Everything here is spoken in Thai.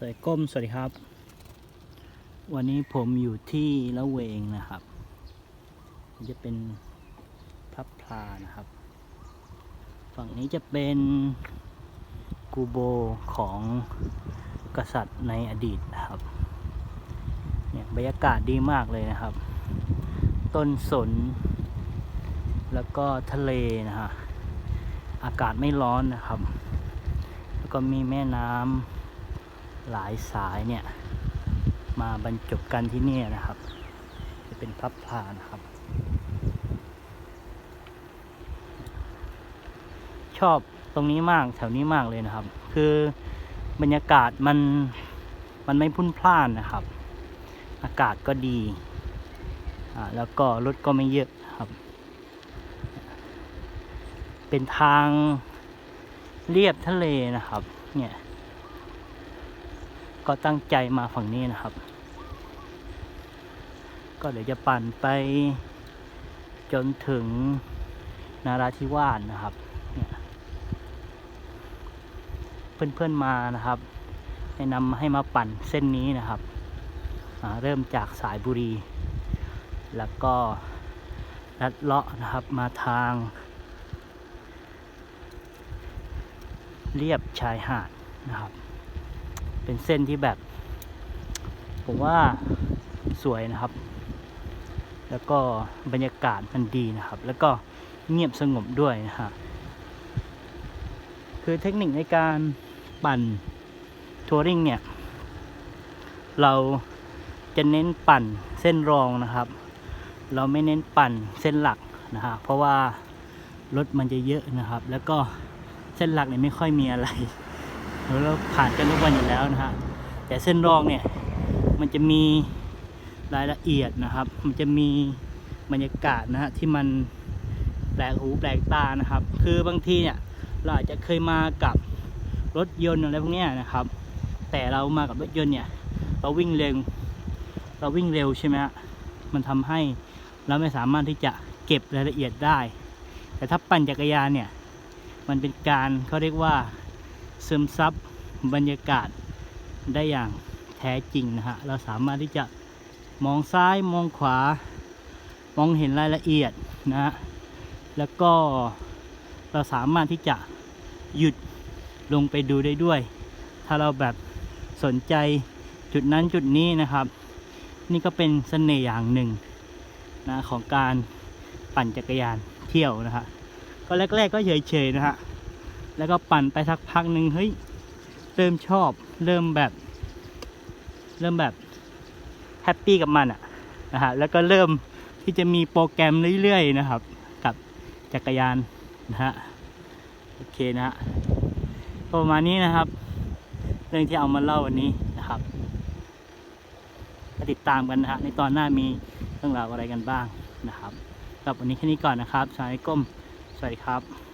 สวัสดีก้มสวัสดีครับ วันนี้ผมอยู่ที่ละเวงนะครับ จะเป็นพระพลานะครับ ฝั่งนี้จะเป็นกูโบของกษัตริย์ในอดีตนะครับเนี่ยบรรยากาศดีมากเลยนะครับ ต้นสน แล้วก็ทะเลนะฮะอากาศไม่ร้อนนะครับ แล้วก็มีแม่น้ำ หลายสายเนี่ย มาบรรจบกันที่นี่นะครับ จะเป็นพระพลานะครับ ชอบตรงนี้มากแถวนี้มากเลยนะครับ คือบรรยากาศมันมันไม่พุ่นพล่านนะครับ อากาศก็ดีอ่าแล้วก็รถก็ไม่เยอะครับ เป็นทางเรียบทะเลนะครับ เนี่ย ก็ตั้งใจมาฝั่งนี้นะครับ ก็เดี๋ยวจะปั่นไปจนถึงนาราธิวาสนะครับ เพื่อนๆมานะครับแนะนำให้มาปั่นเส้นนี้นะครับ เริ่มจากสายบุรี แล้วก็ลัดเลาะนะครับมาทาง เรียบชายหาดนะครับ เป็นเส้นที่แบบ ผมว่าสวยนะครับ แล้วก็บรรยากาศมันดีนะครับ แล้วก็เงียบสงบด้วยนะฮะคือเทคนิคในการปั่นทัวริงเนี่ย เราจะเน้นปั่นเส้นรองนะครับ เราไม่เน้นปั่นเส้นหลักนะฮะเพราะว่ารถมันจะเยอะนะครับ แล้วก็เส้นหลักเนี่ยไม่ค่อยมีอะไร เราผ่านกันทุกวันอยู่แล้วนะฮะแต่เส้นรองเนี่ยมันจะมีรายละเอียดนะครับ มันจะมีบรรยากาศนะฮะที่มันแปลกหูแปลกตานะครับ คือบางทีเนี่ยเราอาจจะเคยมากับรถยนต์อะไรพวกนี้นะครับ แต่เรามากับรถยนต์เนี่ย เราวิ่งเร็วเราวิ่งเร็วใช่ไหมฮะมันทำให้เราไม่สามารถที่จะเก็บรายละเอียดได้ แต่ถ้าปั่นจักรยานเนี่ย มันเป็นการเขาเรียกว่า ซึมซับบรรยากาศได้อย่างแท้จริงนะฮะ เราสามารถที่จะมองซ้ายมองขวา มองเห็นรายละเอียดนะฮะ แล้วก็เราสามารถที่จะหยุดลงไปดูได้ด้วย ถ้าเราแบบสนใจจุดนั้นจุดนี้นะครับ นี่ก็เป็นเสน่ห์อย่างหนึ่งนะของการปั่นจักรยานเที่ยวนะฮะก็แรก ๆ ก็เฉยๆนะฮะ แล้วก็ปั่นไปสักพักหนึ่งเฮ้ยเริ่มชอบ เริ่มแบบ เริ่มแบบแฮปปี้กับมันอะนะฮะแล้วก็เริ่มที่จะมีโปรแกรมเรื่อยๆนะครับ กับจักรยานนะฮะโอเคนะฮะประมาณนี้นะครับ เรื่องที่เอามาเล่าวันนี้นะครับก็ติดตามกันนะฮะในตอนหน้ามีเรื่องราวอะไรกันบ้างนะครับสำหรับวันนี้แค่นี้ก่อนนะครับชายก้มสวัสดีครับ